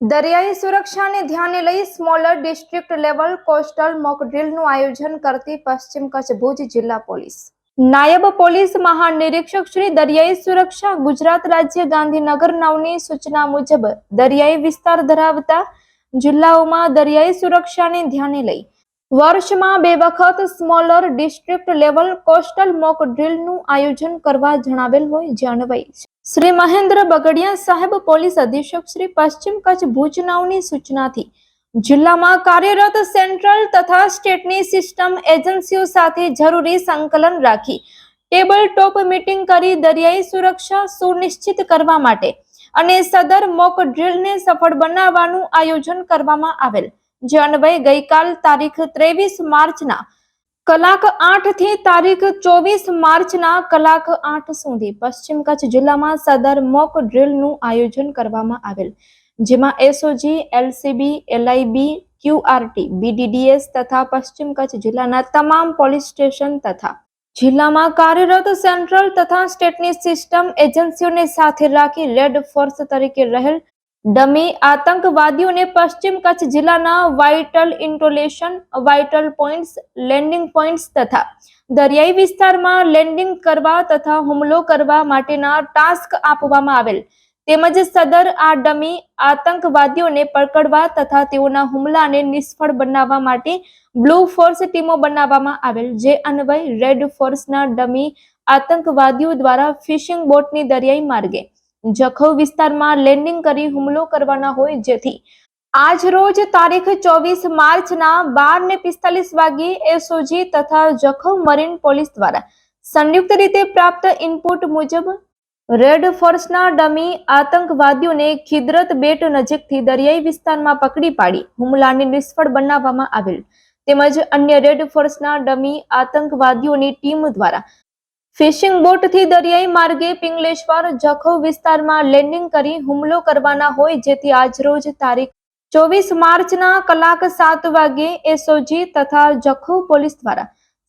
દરિયાઈ સુરક્ષાને ધ્યાને લઈ smaller district level coastal mock ડ્રીલનું આયોજન કરતી પશ્ચિમ કચ્છ ભુજ જિલ્લા પોલીસ. નાયબ પોલીસ મહાનિરીક્ષક શ્રી દરિયાઈ સુરક્ષા ગુજરાત રાજ્ય ગાંધીનગર નાવની સૂચના મુજબ દરિયાઈ વિસ્તાર ધરાવતા જિલ્લાઓમાં દરિયાઈ સુરક્ષાને ધ્યાને લઈ વર્ષમાં બે વખત smaller district level coastal mock ડ્રીલનું આયોજન કરવા જણાવેલ હોય જે અન્વયે શ્રી મહેન્દ્ર બગડિયા સાહેબ પોલીસ અધિક્ષક શ્રી પશ્ચિમ કચ્છ ભુજ નાવની સૂચનાથી જિલ્લામાં કાર્યરત સેન્ટ્રલ તથા સ્ટેટની સિસ્ટમ એજન્સીઓ સાથે જરૂરી સંકલન રાખી ટેબલ ટોપ મીટિંગ કરી દરિયાઈ સુરક્ષા સુનિશ્ચિત કરવા માટે અને સદર મોક ડ્રિલને સફળ બનાવવાનું આયોજન કરવામાં આવેલ. જે અન્વયે ગઈકાલ તારીખ ત્રેવીસ માર્ચના કલાક આઠથી તારીખ ચોવીસ માર્ચના કલાક આઠ સુધી પશ્ચિમ કચ્છ જિલ્લામાં સદર મોક ડ્રીલનું આયોજન કરવામાં આવેલ, જેમાં SOG, LCB, LIB, QRT, BDDS તથા પશ્ચિમ કચ્છ જિલ્લાના તમામ પોલીસ સ્ટેશન તથા જિલ્લામાં કાર્યરત સેન્ટ્રલ તથા સ્ટેટની સિસ્ટમ એજન્સીઓને સાથે રાખી રેડ ફોર્સ તરીકે રહેલ ડમી આતંકવાદીઓને પશ્ચિમ કચ્છ જિલ્લાના vital installation, vital points landing points તથા દરિયાઈ વિસ્તારમાં લેન્ડિંગ કરવા તથા હુમલો કરવા માટેના ટાસ્ક આપવામાં આવેલ. તેમજ સદર આ ડમી આતંકવાદીઓને પકડવા તથા તેઓના હુમલાને નિષ્ફળ બનાવવા માટે બ્લુ ફોર્સ ટીમો બનાવવામાં આવેલ, જે અન્વય રેડ ફોર્સના ડમી આતંકવાદીઓ દ્વારા ફિશિંગ બોટની દરિયાઈ માર્ગે જખૌ વિસ્તારમાં લેન્ડિંગ કરી હુમલો કરવાના હોય જેથી આજ રોજ તારીખ ચોવીસ માર્ચના બાર ને પિસ્તાલીસ વાગ્યે એસઓજી તથા જખૌ મરીન પોલીસ દ્વારા સંયુક્ત રીતે પ્રાપ્ત ઇનપુટ મુજબ રેડ ફોર્સના ડમી આતંકવાદીઓને ખિદરત બેટ નજીકથી દરિયાઈ વિસ્તારમાં પકડી પાડી હુમલાને નિષ્ફળ બનાવવામાં આવેલ. તેમજ અન્ય રેડ ફોર્સના ડમી આતંકવાદીઓની ટીમ દ્વારા ફિશિંગ બોટથી દરિયાઈ માર્ગે પિંગલેશ્વર જખૌ વિસ્તારમાં લેન્ડિંગ કરી હુમલો કરવાના હોય જેથી આજરોજ તારીખ ચોવીસ માર્ચના કલાક સાત વાગ્યે એસઓજી તથા જખૌ પોલીસ દ્વારા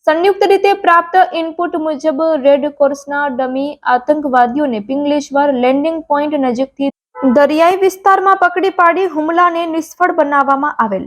સંયુક્ત રીતે પ્રાપ્ત ઇનપુટ મુજબ રેડ કોર્સના ડમી આતંકવાદીઓને પિંગલેશ્વર લેન્ડિંગ પોઈન્ટ નજીકથી દરિયાઈ વિસ્તારમાં પકડી પાડી હુમલાને નિષ્ફળ બનાવવામાં આવેલ.